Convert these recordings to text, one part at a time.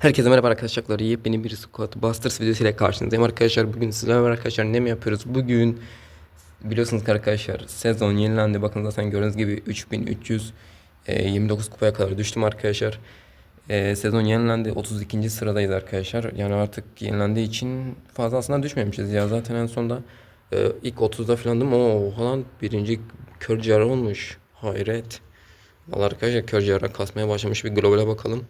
Herkese merhaba arkadaşlar. Yepyeni bir Squad Busters videosuyla karşınızdayım arkadaşlar. Bugün sizlerle arkadaşlar ne mi yapıyoruz? Bugün biliyorsunuz ki arkadaşlar sezon yenilendi. Bakın zaten gördüğünüz gibi 3329 kupaya kadar düştüm arkadaşlar. Ee, sezon yenilendi. 32. sıradayız arkadaşlar. Yani artık yenilendiği için fazla aslında düşmemişiz ya. Zaten en sonda e, ilk 30'da falandım. Oo lan birinci kör olmuş. Hayret. Vallahi arkadaşlar kör kasmaya başlamış bir globale bakalım.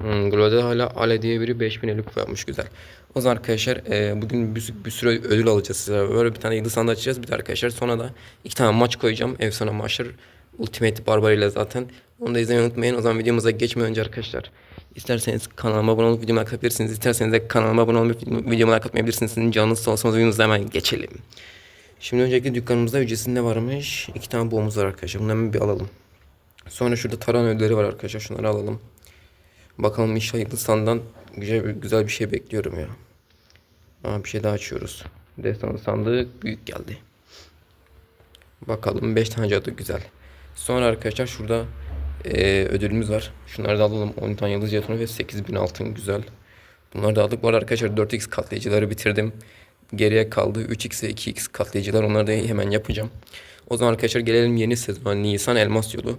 Hmm, Global'de hala Ale diye biri 5050 kupa yapmış güzel. O zaman arkadaşlar e, bugün bir, bir sürü ödül alacağız size. Böyle bir tane yıldız sandığı açacağız bir de arkadaşlar. Sonra da iki tane maç koyacağım. Efsane maçlar. Ultimate Barbar ile zaten. Onu da izlemeyi unutmayın. O zaman videomuza geçmeden önce arkadaşlar. İsterseniz kanalıma abone olup videomu like. İsterseniz de kanalıma abone olup videomu like atmayabilirsiniz. Sizin canınız sağ olsun. Videomuza hemen geçelim. Şimdi öncelikle dükkanımızda ücretsiz ne varmış? İki tane boğumuz var arkadaşlar. Bunları bir alalım. Sonra şurada taran ödülleri var arkadaşlar. Şunları alalım. Bakalım inşallah Hindistan'dan güzel, güzel bir şey bekliyorum ya. Aa, bir şey daha açıyoruz. Destan sandığı büyük geldi. Bakalım 5 tane cadı güzel. Sonra arkadaşlar şurada eee, ödülümüz var. Şunları da alalım. 10 tane yıldız jetonu ve 8000 altın güzel. Bunları da aldık. Bu arada arkadaşlar 4x katlayıcıları bitirdim. Geriye kaldı 3x ve 2x katlayıcılar. Onları da hemen yapacağım. O zaman arkadaşlar gelelim yeni sezon. Nisan Elmas yolu.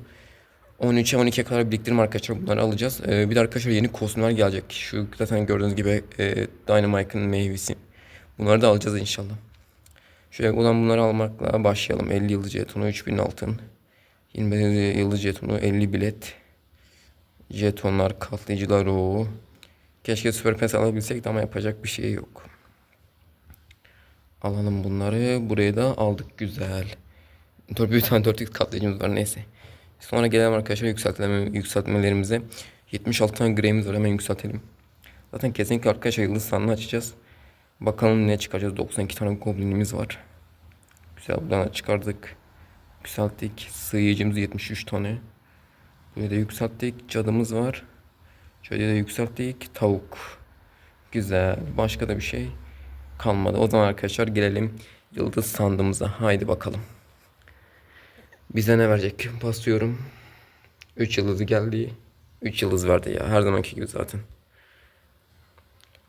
13'e 12'ye kadar biriktirme arkadaşlar bunları alacağız. Ee, bir de arkadaşlar yeni kostümler gelecek. Şu zaten gördüğünüz gibi e, Dynamite'ın meyvesi. Bunları da alacağız inşallah. Şöyle olan bunları almakla başlayalım. 50 yıldız jetonu 3000 altın. 25 yıldız jetonu 50 bilet. Jetonlar, katlayıcılar o. Keşke süper pes alabilsek ama yapacak bir şey yok. Alalım bunları. Buraya da aldık güzel. Dur bir tane 4x katlayıcımız var neyse. Sonra gelelim arkadaşlar yükseltme, yükseltmelerimize. 76 tane greyimiz var hemen yükseltelim. Zaten kesinlikle arkadaşlar yıldız sandığını açacağız. Bakalım ne çıkaracağız. 92 tane goblinimiz var. Güzel buradan da çıkardık. Yükselttik. Sığıyıcımız 73 tane. Buraya da yükselttik. Cadımız var. Şöyle de yükselttik. Tavuk. Güzel. Başka da bir şey kalmadı. O zaman arkadaşlar gelelim yıldız sandığımıza. Haydi bakalım. Bize ne verecek? Basıyorum. 3 yıldızı geldi. 3 yıldız verdi ya. Her zamanki gibi zaten.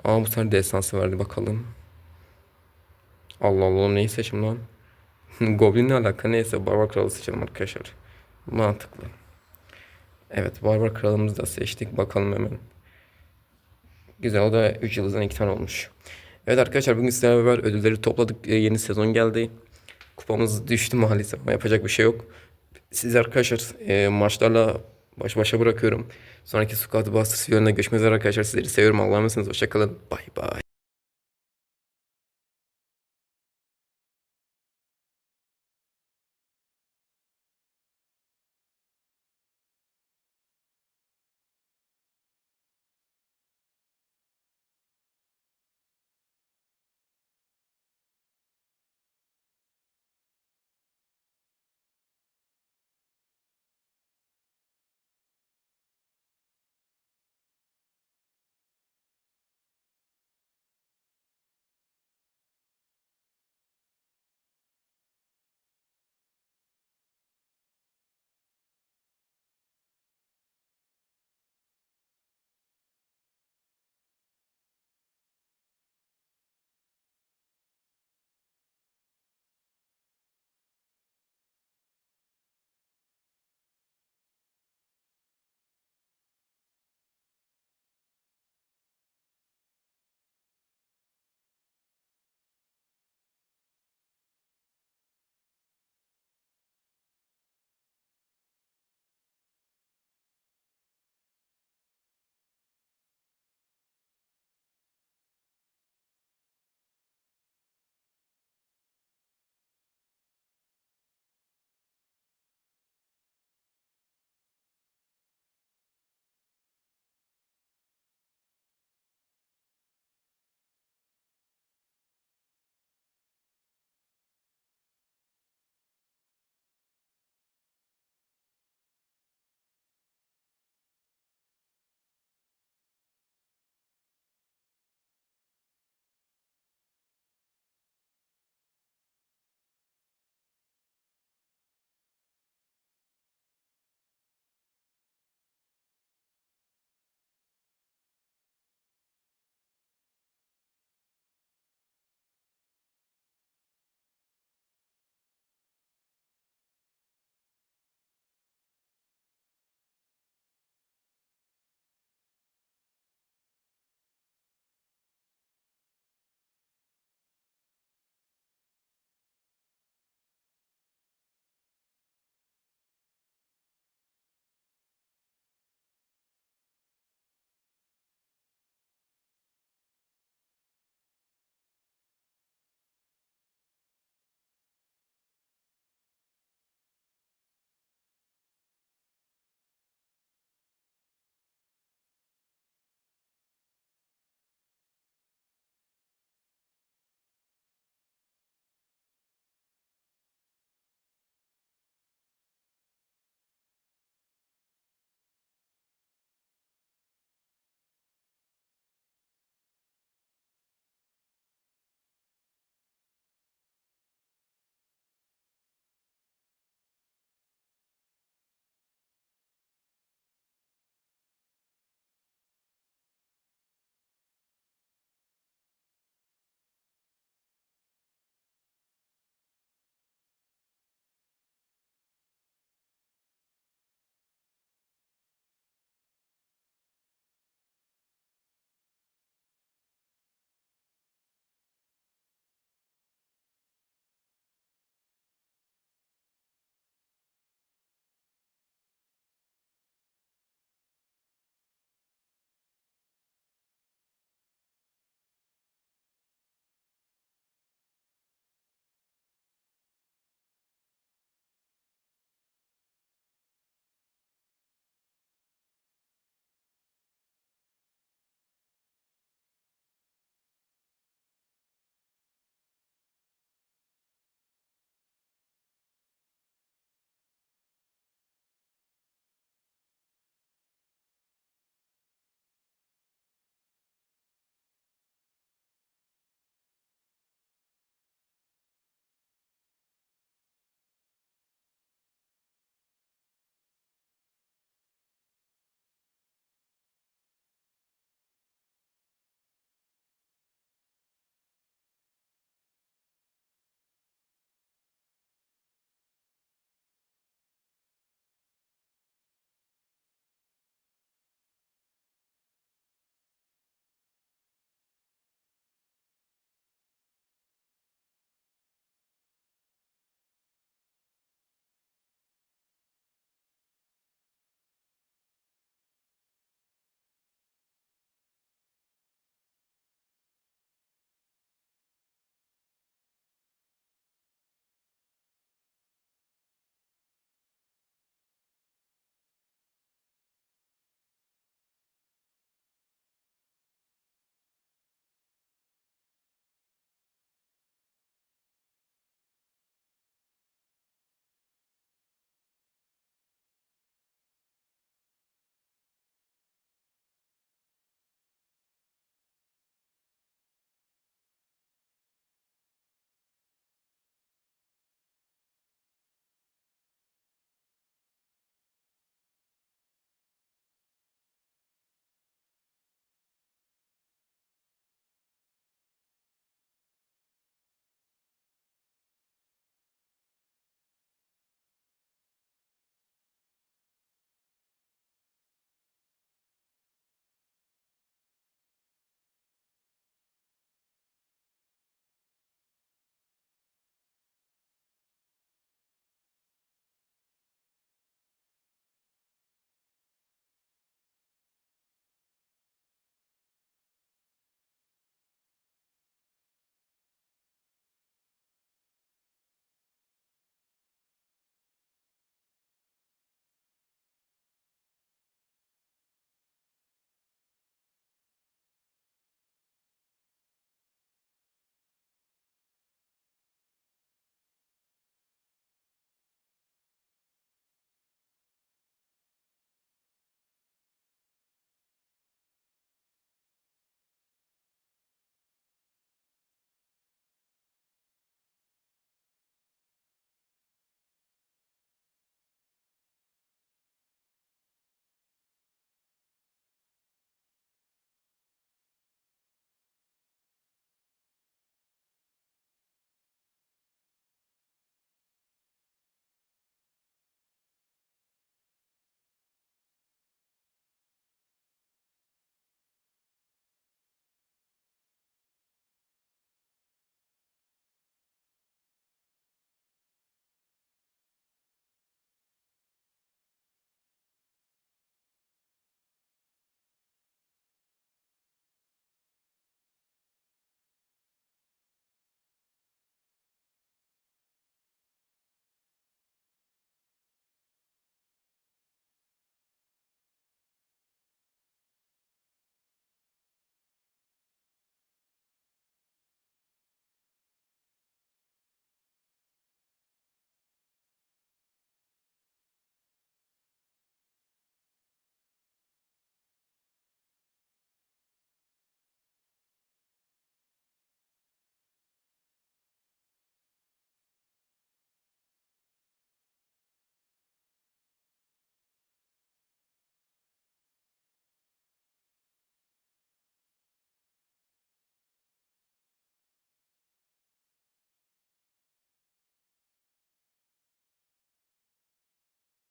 Aa bu sefer destansı verdi bakalım. Allah Allah neyi seçim lan? Goblin ne alaka? Neyse Barbar Kralı seçelim arkadaşlar. Mantıklı. Evet Barbar Kralımızı da seçtik. Bakalım hemen. Güzel o da 3 yıldızdan 2 tane olmuş. Evet arkadaşlar bugün sizlerle beraber ödülleri topladık. Ee, Yeni sezon geldi. Kupamız düştü maalesef ama yapacak bir şey yok. Siz arkadaşlar e, maçlarla baş başa bırakıyorum. Sonraki Squad Busters videolarına görüşmek üzere arkadaşlar. Sizleri seviyorum. Allah'a emanetsiniz. Hoşçakalın. Bay bay.